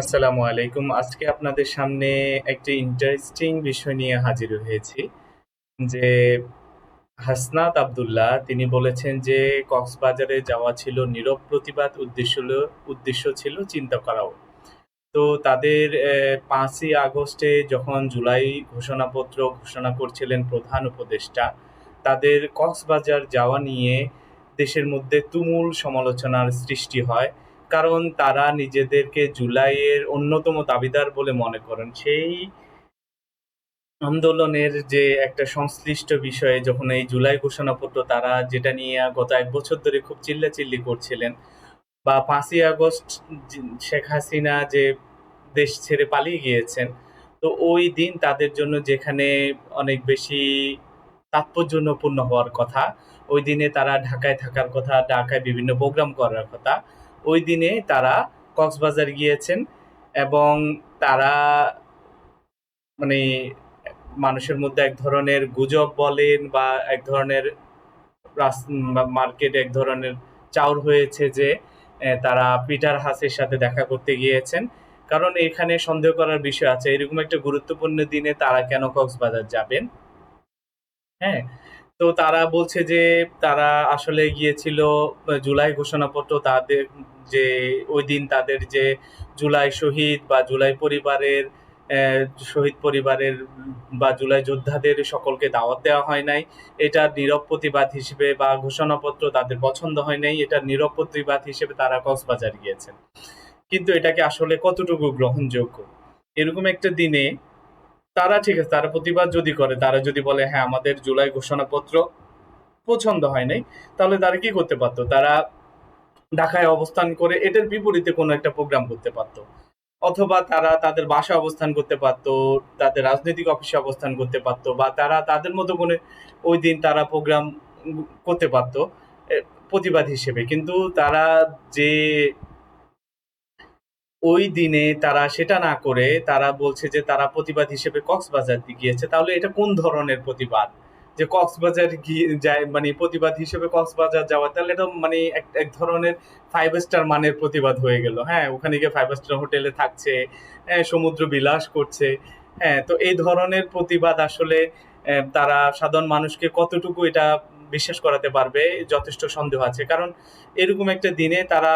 আসসালামু আলাইকুম। আজকে আপনাদের সামনে একটি ইন্টারেস্টিং বিষয় নিয়ে হাজির হয়েছি, যে হাসনাত আবদুল্লাহ, তিনি বলেছেন যে কক্সবাজারে যাওয়া ছিল নীরব প্রতিবাদ উদ্দেশ্য উদ্দেশ্য ছিল চিন্তা করাও। তো তাদের পাঁচই আগস্টে যখন জুলাই ঘোষণাপত্র ঘোষণা করছিলেন প্রধান উপদেষ্টা, তাদের কক্সবাজার যাওয়া নিয়ে দেশের মধ্যে তুমুল সমালোচনার সৃষ্টি হয়। কারণ তারা নিজেদেরকে জুলাইয়ের অন্যতম দাবিদার বলে মনে করেন। সেই আন্দোলনের যে একটা সংশ্লিষ্ট বিষয়ে যখন এই জুলাই ঘোষণাপত্র তারা যেটা নিয়ে গত এক বছর ধরে খুব চিল্লাচিল্লি করছিলেন। বা পাঁচই আগস্ট শেখ হাসিনা যে দেশ ছেড়ে পালিয়ে গিয়েছেন, তো ওই দিন তাদের জন্য যেখানে অনেক বেশি তাৎপর্যপূর্ণ হওয়ার কথা, ওই দিনে তারা ঢাকায় থাকার কথা, ঢাকায় বিভিন্ন প্রোগ্রাম করার কথা ওই দিনে তারা কক্সবাজার গিয়েছেন এবং তারা মানে মানুষের মধ্যে এক ধরনের গুজব বলেন বা এক ধরনের মার্কেট এক ধরনের চাউর হয়েছে যে তারা পিটার হাসের সাথে দেখা করতে গিয়েছেন। কারণ এখানে সন্দেহ করার বিষয় আছে, এরকম একটা গুরুত্বপূর্ণ দিনে তারা কেন কক্সবাজার যাবেন? হ্যাঁ তো তারা বলছে যে তারা আসলে গিয়েছিল জুলাই ঘোষণাপত্র তাদের যে ওই দিন তাদের যে জুলাই শহীদ বা জুলাই পরিবারের শহীদ পরিবারের বা জুলাই যোদ্ধাদের সকলকে দাওয়াত দেওয়া হয় নাই। এটা নীরব প্রতিবাদ হিসেবে বা ঘোষণাপত্র তাদের পছন্দ হয় নাই, এটা নীরব প্রতিবাদ হিসেবে তারা কক্সবাজার গিয়েছেন। কিন্তু এটাকে আসলে কতটুকু গ্রহণযোগ্য? এরকম একটা দিনে তারা ঠিক আছে, তারা প্রতিবাদ যদি করে, তারা যদি বলে হ্যাঁ আমাদের জুলাই ঘোষণাপত্র পছন্দ হয় নাই, তাহলে তারা কি করতে পারতো? তারা ঢাকায় অবস্থান করে এটার বিপরীতে কোনো একটা প্রোগ্রাম করতে পারতো। অথবা তারা তাদের বাসা অবস্থান করতে পারতো, তাদের রাজনৈতিক অফিসে অবস্থান করতে পারতো, বা তারা তাদের মতো করে ওই দিন তারা প্রোগ্রাম করতে পারতো প্রতিবাদ হিসেবে। কিন্তু তারা যে ওই দিনে তারা সেটা না করে তারা বলছে যে তারা প্রতিবাদ হিসেবে কক্সবাজার গিয়েছে। তাহলে এটা কোন ধরনের প্রতিবাদ? যে কক্সবাজার গিয়ে যায় মানে প্রতিবাদ হিসেবে কক্সবাজার যাওয়া, তাহলে এটা মানে এক এক ধরনের ফাইভ স্টার মানের প্রতিবাদ হয়ে গেল। হ্যাঁ ওখানে গিয়ে ফাইভ স্টার হোটেলে থাকছে হ্যাঁ সমুদ্র বিলাস করছে হ্যাঁ তো এই ধরনের প্রতিবাদ আসলে তারা সাধারণ মানুষকে কতটুকু এটা বিশ্বাস করাতে পারবে? যথেষ্ট সন্দেহ আছে। কারণ এরকম একটা দিনে তারা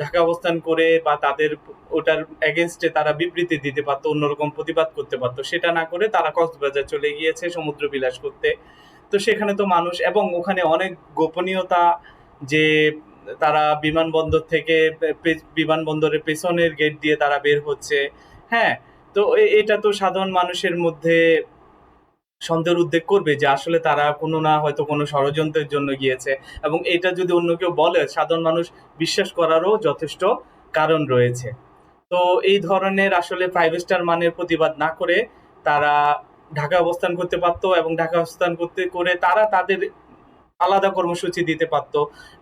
ঢাকা অবস্থান করে বা তাদের ওটার এগেনস্টে তারা বিবৃতি দিতে পারতো, অন্যরকম প্রতিবাদ করতে পারতো। সেটা না করে তারা কক্সবাজার চলে গিয়েছে সমুদ্র বিলাস করতে। তো সেখানে তো মানুষ এবং ওখানে অনেক গোপনীয়তা যে তারা বিমানবন্দর থেকে বিমানবন্দরের পেছনের গেট দিয়ে তারা বের হচ্ছে। হ্যাঁ তো এটা তো সাধারণ মানুষের মধ্যে সন্দেহের উদ্বেগ করবে যে আসলে তারা কোনো না হয়তো কোনো ষড়যন্ত্রের জন্য গিয়েছে। এবং এটা যদি অন্য কেউ বলে, সাধারণ মানুষ বিশ্বাস করারও যথেষ্ট কারণ রয়েছে। তো এই ধরনের আসলে ফাইভ স্টার মানের প্রতিবাদ না করে তারা ঢাকা অবস্থান করতে পারতো এবং ঢাকা অবস্থান করতে করে তারা তাদের আলাদা কর্মসূচি দিতে পারত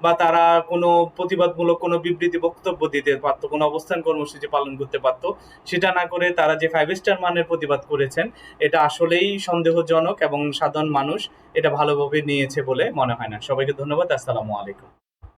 বা তারা কোনো প্রতিবাদমূলক কোনো বিবৃতি বক্তব্য দিতে পারতো, কোনো অবস্থান কর্মসূচি পালন করতে পারত, সেটা না করে তারা যে ফাইভ স্টার মানের প্রতিবাদ করেছেন, এটা আসলেই সন্দেহজনক এবং সাধারণ মানুষ এটা ভালোভাবে নিয়েছে বলে মনে হয় না। সবাইকে ধন্যবাদ, আসসালামু আলাইকুম।